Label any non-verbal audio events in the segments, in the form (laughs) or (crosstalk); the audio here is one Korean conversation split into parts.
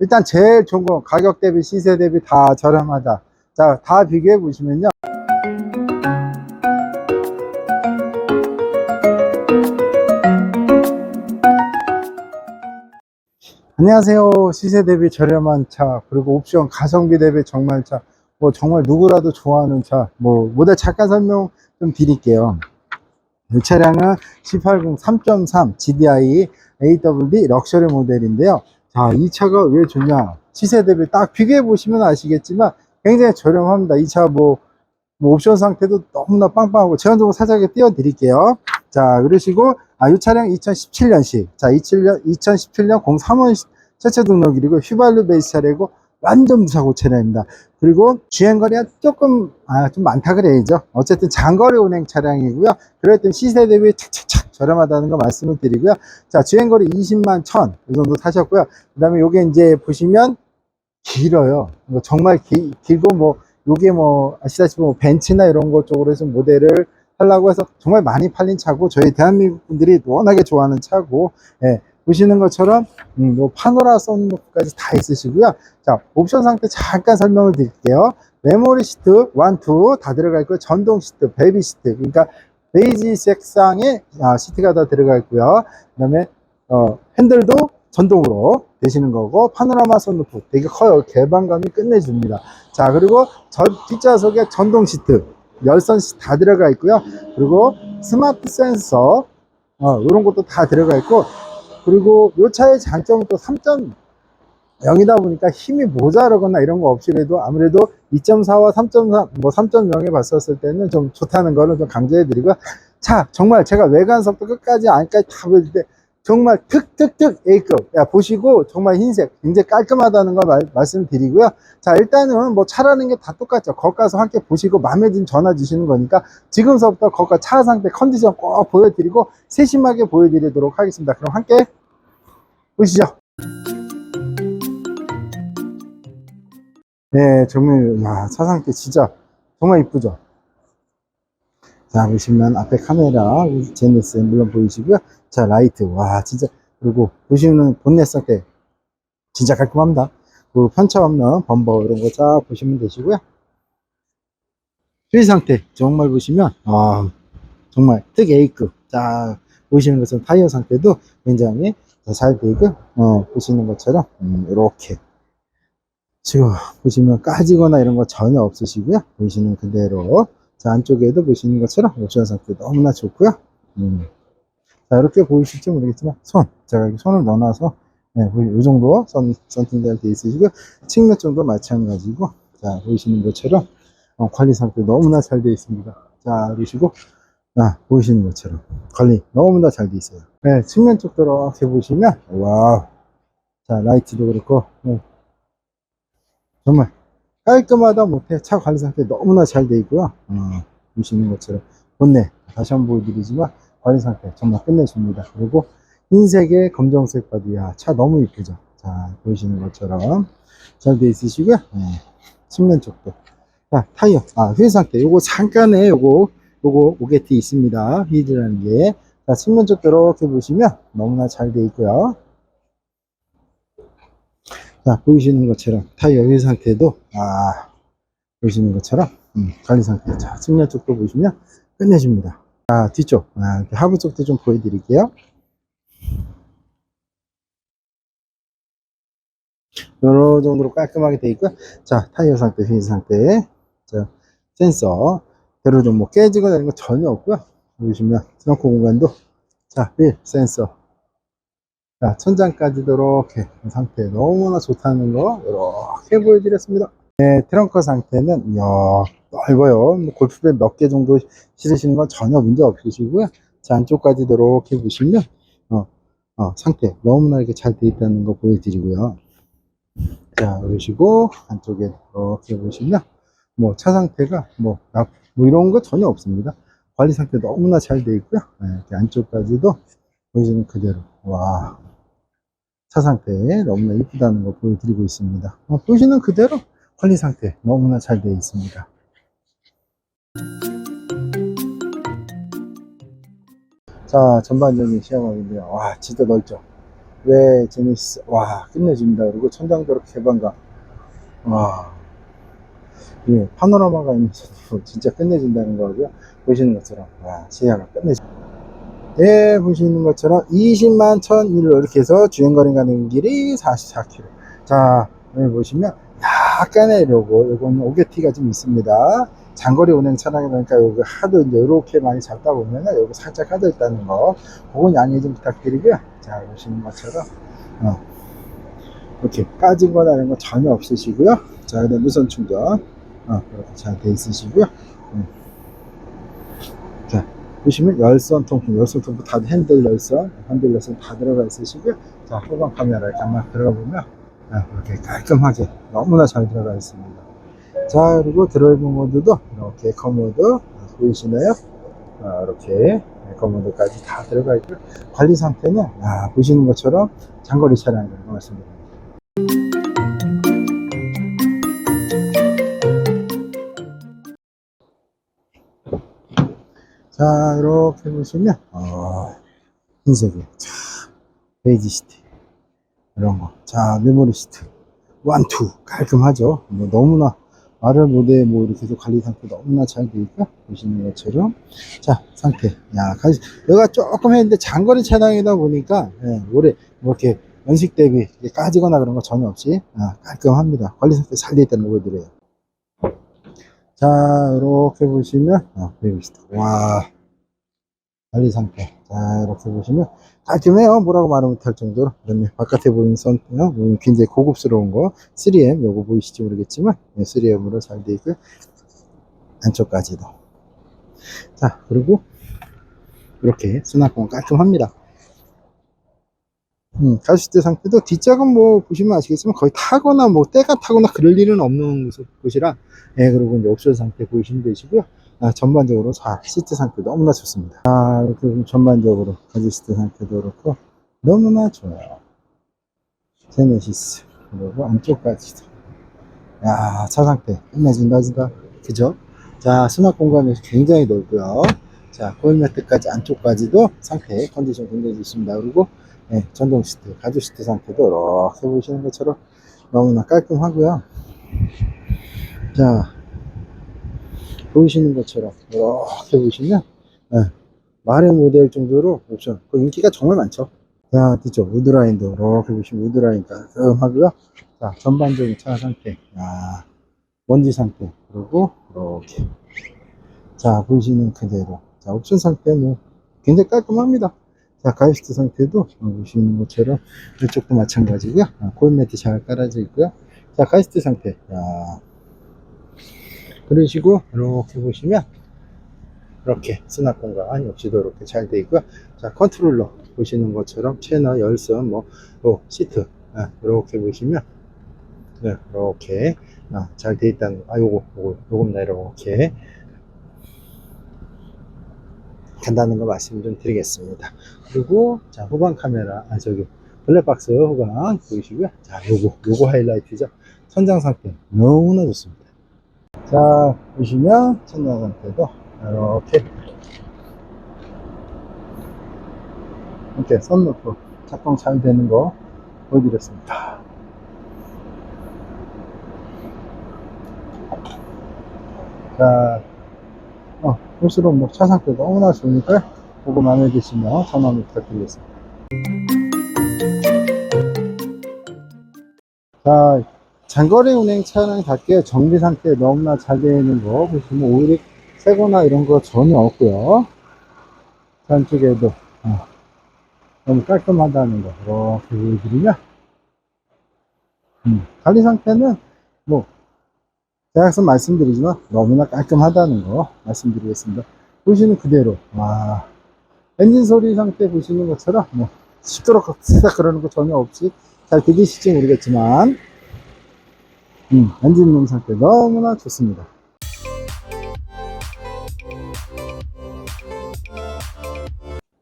일단 제일 좋은 건 가격 대비 시세 대비 다 저렴하다. 자, 다 비교해 보시면요. 안녕하세요. 시세 대비 저렴한 차, 그리고 옵션 가성비 대비 정말 차, 뭐 정말 누구라도 좋아하는 차, 뭐 모델 잠깐 설명 좀 드릴게요. 이 차량은 180 3.3 GDI AWD 럭셔리 모델인데요. 자, 이 차가 왜 좋냐? 시세 대비 딱 비교해 보시면 아시겠지만 굉장히 저렴합니다. 이 차 뭐, 뭐 옵션 상태도 너무나 빵빵하고 제한적으로 살짝에 띄워 드릴게요. 자, 그러시고 아, 이 차량 2017년식. 자, 2017년 2017년 03원 최초 등록일이고 휘발유 베이스 차량이고 완전 무사고 차량입니다. 그리고 주행거리가 조금 아, 좀 많다 그래야죠. 어쨌든 장거리 운행 차량이고요. 그랬더니 시세 대비 착착착 저렴하다는 거 말씀을 드리고요. 자, 주행거리 20만 1000, 이 정도 타셨고요. 그 다음에 요게 이제 보시면 길어요. 이거 정말 기- 길고 뭐, 요게 뭐, 아시다시피 뭐 벤츠나 이런 것 쪽으로 해서 모델을 하려고 해서 정말 많이 팔린 차고, 저희 대한민국 분들이 워낙에 좋아하는 차고, 예, 보시는 것처럼, 음, 뭐, 파노라 썬루프까지 다 있으시고요. 자, 옵션 상태 잠깐 설명을 드릴게요. 메모리 시트 1, 2 다 들어가 있고요. 전동 시트, 베이비 시트. 그러니까 베이지 색상의 아, 시트가 다 들어가 있고요. 그 다음에 어, 핸들도 전동으로 되시는 거고 파노라마 선루프 되게 커요. 개방감이 끝내줍니다. 자 그리고 전 뒷좌석에 전동 시트, 열선 시트 다 들어가 있고요. 그리고 스마트 센서 어, 이런 것도 다 들어가 있고 그리고 이 차의 장점은 또 3.0이다 보니까 힘이 모자라거나 이런 거 없이 그래도 아무래도 2.4와 3.3, 뭐 3.0에 봤었을 때는 좀 좋다는 거를 좀 강조해 드리고 자, 정말 제가 외관석도 끝까지 안까지 다 보여줄 때 정말 특특특 A급. 야, 보시고 정말 흰색 굉장히 깔끔하다는 걸 말, 말씀드리고요. 자, 일단은 뭐 차라는 게 다 똑같죠. 거기 가서 함께 보시고 마음에 든 전화 주시는 거니까 지금서부터 거기가 차 상태 컨디션 꼭 보여드리고 세심하게 보여드리도록 하겠습니다. 그럼 함께 보시죠. 네, 정말, 야, 차 상태 진짜 정말 이쁘죠? 자, 보시면 앞에 카메라, 제네스 물론 보이시고요. 자, 라이트. 와, 진짜. 그리고 보시면 본넷 상태 진짜 깔끔합니다. 그 편차 없는 범버 이런 거 쫙 보시면 되시고요. 휠 상태 정말 보시면 아, 정말 특 A급. 자, 보시는 것처럼 타이어 상태도 굉장히 잘 되고 어, 보시는 것처럼 음, 이렇게 지금 보시면 까지거나 이런 거 전혀 없으시고요. 보시는 그대로 자, 안쪽에도 보시는 것처럼 옵션 상태 너무나 좋고요. 음. 자, 이렇게 보이실지 모르겠지만, 손. 제가 이렇게 손을 넣어놔서, 네, 이 정도 선, 선팅될 때 있으시고요. 측면 정도 마찬가지고, 자, 보이시는 것처럼, 어, 관리 상태 너무나 잘 되어 있습니다. 자, 그러시고, 아, 보이시는 것처럼, 관리 너무나 잘 되어 있어요. 네, 측면 쪽 이렇게 보시면, 와우. 자, 라이트도 그렇고, 네. 정말 깔끔하다 못해 차 관리 상태 너무나 잘 돼 있고요. 어, 보시는 것처럼 본네 다시 한번 보여드리지만 관리 상태 정말 끝내줍니다. 그리고 흰색의 검정색 바디야 차 너무 이쁘죠. 자 보시는 것처럼 잘 돼 있으시고요. 네, 측면 쪽도 자 타이어 아 휠 상태 요거 잠깐에 요거 요거 오게티 있습니다. 휠이라는 게 자 측면 쪽도 이렇게 보시면 너무나 잘 돼 있고요. 자, 보이시는 것처럼 타이어 휠 상태도, 아, 보이시는 것처럼, 음, 관리 상태. 자, 측면 쪽도 보시면 끝내줍니다. 자, 뒤쪽, 아, 하부 쪽도 좀 보여드릴게요. 요런 정도로 깔끔하게 되어 있고요. 자, 타이어 상태, 휠 상태. 자, 센서. 대로 좀 뭐 깨지거나 이런 거 전혀 없고요. 보시면 트렁크 공간도, 자, 휠, 센서. 자, 천장까지도 이렇게 상태 너무나 좋다는 거 이렇게 보여드렸습니다. 네, 트렁크 상태는 이야, 넓어요. 뭐 골프백 몇 개 정도 실으시는 건 전혀 문제 없으시고요. 자, 안쪽까지도 이렇게 보시면 어, 어, 상태 너무나 이렇게 잘 돼 있다는 거 보여드리고요. 자, 그러시고 안쪽에 이렇게 보시면 뭐 차 상태가 뭐, 나- 뭐 이런 거 전혀 없습니다. 관리 상태 너무나 잘 돼 있고요. 네, 이렇게 안쪽까지도 보여주는 그대로 와. 차 상태 너무나 이쁘다는 거 보여드리고 있습니다. 어, 보시는 그대로 관리 상태 너무나 잘 되어 있습니다. 자, 전반적인 시야각인데요. 와, 진짜 넓죠? 왜 제네시스 와 끝내줍니다 그리고 천장도로 개방감 와 예, 파노라마가 있면서 진짜 끝내준다는 거고요. 보시는 것처럼. 와 시야가 끝내줍니다 예 보시는 것처럼 20만 1001로 이렇게 해서 주행거리 가는 길이 44km 자 여기 보시면 약간의 요거 요거는 오게티가 좀 있습니다. 장거리 운행 차량이 그러니까 여기 하도 이제 이렇게 많이 잡다 보면은 여기 살짝 하져 있다는 거. 그건 양해 좀 부탁드리고요. 자 보시는 것처럼. 어, 이렇게 까진 거나 이런 거 전혀 없으시고요. 자 그다음 무선 충전 어, 이렇게 잘 돼 있으시고요 음. 자 보시면 열선 통풍 열선 통풍 다 핸들 열선 핸들 열선 다 들어가 있으시고요 자 후방 카메라에 가만 들어가 보면 아, 이렇게 깔끔하게 너무나 잘 들어가 있습니다 자 그리고 드라이브 모드도 이렇게 에코 모드 보이시나요? 아, 이렇게 에코 모드까지 다 들어가 있고 관리 상태는 아, 보시는 것처럼 장거리 차량이라고 말씀드립니다. 자 이렇게 보시면 어, 흰색이 자, 베이지 시트. 이런 거. 자 메모리 시트. 원투. 깔끔하죠. 뭐 너무나 말을 못해 뭐 이렇게 해서 관리 상태 너무나 잘돼 있고 보시는 것처럼. 자 상태. 야 가시 여기가 조금 했는데 장거리 차량이다 보니까 예, 오래 뭐 이렇게 연식 대비 까지거나 그런 거 전혀 없이 아, 깔끔합니다. 관리 상태 잘 돼 있다는 거 보여드려요 자 이렇게 보시면 아, 베이비시트 와. 관리 상태. 자 이렇게 보시면 깔끔해요. 뭐라고 말을 못할 정도로. 그다음에 바깥에 보이는 선 어, 음, 굉장히 고급스러운 거. 3M 요거 보이실지 모르겠지만 3M으로 잘 되어 있고요. 안쪽까지도. 자 그리고 이렇게 수납공은 깔끔합니다 음, 가시대 상태도 뒷짝은 뭐 보시면 아시겠지만 거의 타거나 뭐 때가 타거나 그럴 일은 없는 곳- 곳이라 예 그리고 이제 옵션 상태 보시면 되시고요. 아, 전반적으로 자 시트 상태 너무나 좋습니다. 아 이렇게 좀 전반적으로 가지 시트 상태도 그렇고 너무나 좋아요. 제네시스 그리고 안쪽까지도 야 차 상태 끝내준다 진다 그죠? 자 수납 공간이 굉장히 넓고요. 자 코일 매트까지 안쪽까지도 상태 컨디션 굉장히 좋습니다. 그리고 예, 전동 시트 가죽 시트 상태도 이렇게 보시는 것처럼 너무나 깔끔하고요. 자 보이시는 것처럼 이렇게 보시면 예, 말해 못할 정도로 옵션 그 인기가 정말 많죠. 자 뒤쪽 우드라인도 이렇게 보시면 우드라인 깔끔하고요. 자 전반적인 차 상태 야 먼지 상태 그리고 이렇게. 자 보시는 그대로. 자 옵션 상태 뭐 굉장히 깔끔합니다 자 가이스트 상태도 어, 보시는 것처럼 이쪽도 마찬가지고요. 아, 코일 매트 잘 깔아져 있고요. 자 가이스트 상태. 야. 그러시고 이렇게 보시면 이렇게 수납 공간 역시도 이렇게 잘 되어 있고요. 자 컨트롤러 보시는 것처럼 채널 열선 뭐 어, 시트 아, 이렇게 보시면 네, 이렇게 아, 잘 되어 있다는 거. 아 요거 요거 요겁니다. 이렇게 간다는 거 말씀 좀 드리겠습니다. 그리고 자 후방 카메라 아 저기 블랙박스 후방 보이시고요. 자 요거 요거 하이라이트죠. 천장 상태 너무나 좋습니다. 자 보시면 천장 상태도 이렇게 이렇게 썬루프 작동 잘 되는 거 보여드렸습니다. 자 어, 볼수록 뭐 차 상태 너무나 좋으니까 보고 마음에 드시면 전화 부탁드리겠습니다. 자 장거리 운행 차량답게 정비 상태 너무나 잘 되어 있는 거 보시면 오일이 새거나 이런 거 전혀 없고요. 안쪽에도 어, 너무 깔끔하다는 거 이렇게 보여드리면 음, 관리 상태는 뭐 항상 말씀드리지만 너무나 깔끔하다는 거 말씀드리겠습니다 보시는 그대로 와 엔진 소리 상태 보시는 것처럼 뭐 시끄럽고 쓰다 그러는 거 전혀 없이 잘 들리실지 모르겠지만 음, 엔진 룸 상태 너무나 좋습니다.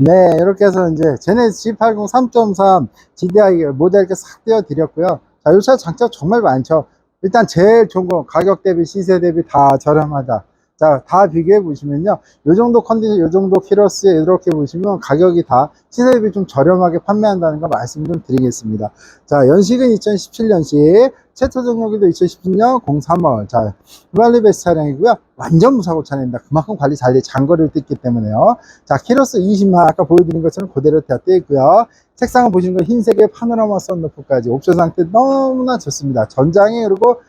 네, 이렇게 해서 이제 제네시스 G80 3.3 GDI 모델 이렇게 싹 띄워 드렸고요. 자, 이차 장점 정말 많죠. 일단 제일 좋은 건 가격 대비 시세 대비 다 저렴하다. 자, 다 비교해 보시면요. 요 정도 컨디션, 요 정도 키로수에 이렇게 보시면 가격이 다 시세 대비 좀 저렴하게 판매한다는 거 말씀 좀 드리겠습니다. 자, 연식은 2017년식, 최초 등록일도 2017년 03월. 자, 후발리 베스 차량이고요. 완전 무사고 차량입니다. 그만큼 관리 잘 돼, 장거리를 뛰기 때문에요. 자, 키로수 20만, 아까 보여드린 것처럼 그대로 다 떼 있고요. 색상을 보시는 거 흰색의 파노라마 썬루프까지 옵션 상태 너무나 좋습니다. 전장에 그리고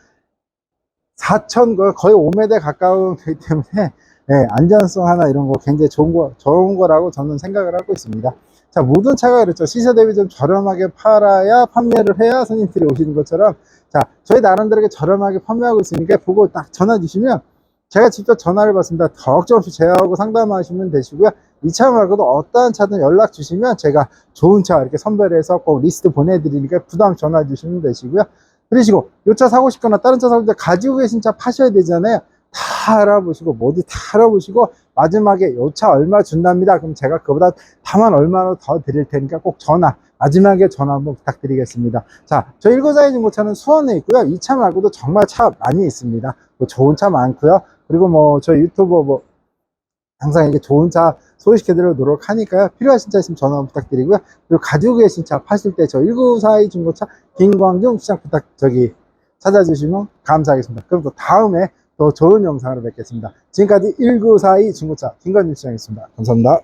4천 거의 5m에 가까운 (laughs) 거기 때문에 예, 안전성 하나 이런 거 굉장히 좋은 거 좋은 거라고 저는 생각을 하고 있습니다. 자 모든 차가 그렇죠 시세 대비 좀 저렴하게 팔아야 판매를 해야 손님들이 오시는 것처럼 자 저희 나름대로 저렴하게 판매하고 있으니까 보고 딱 전화 주시면 제가 직접 전화를 받습니다. 걱정 없이 제하고 상담하시면 되시고요. 이 차 말고도 어떠한 차든 연락 주시면 제가 좋은 차 이렇게 선별해서 꼭 리스트 보내드리니까 부담 전화 주시면 되시고요. 그러시고 이 차 사고 싶거나 다른 차 사고 때 가지고 계신 차 파셔야 되잖아요. 다 알아보시고 모두 다 알아보시고 마지막에 이차 얼마 준답니다. 그럼 제가 그보다 다만 얼마로 더 드릴 테니까 꼭 전화 마지막에 전화 한번 부탁드리겠습니다. 자, 저1942 중고차는 수원에 있고요. 이 차 말고도 정말 차 많이 있습니다. 뭐 좋은 차 많고요. 그리고 뭐 저 유튜버 뭐 항상 이렇게 좋은 차 소개시켜드리도록 노력하니까요. 필요하신 차 있으면 전화 부탁드리고요. 그리고 가지고 계신 차 파실 때 저 1942 중고차 김광중 시장 부탁 저기 찾아주시면 감사하겠습니다. 그럼 또 다음에 더 좋은 영상으로 뵙겠습니다. 지금까지 1942 중고차 김광중 시장이었습니다. 감사합니다.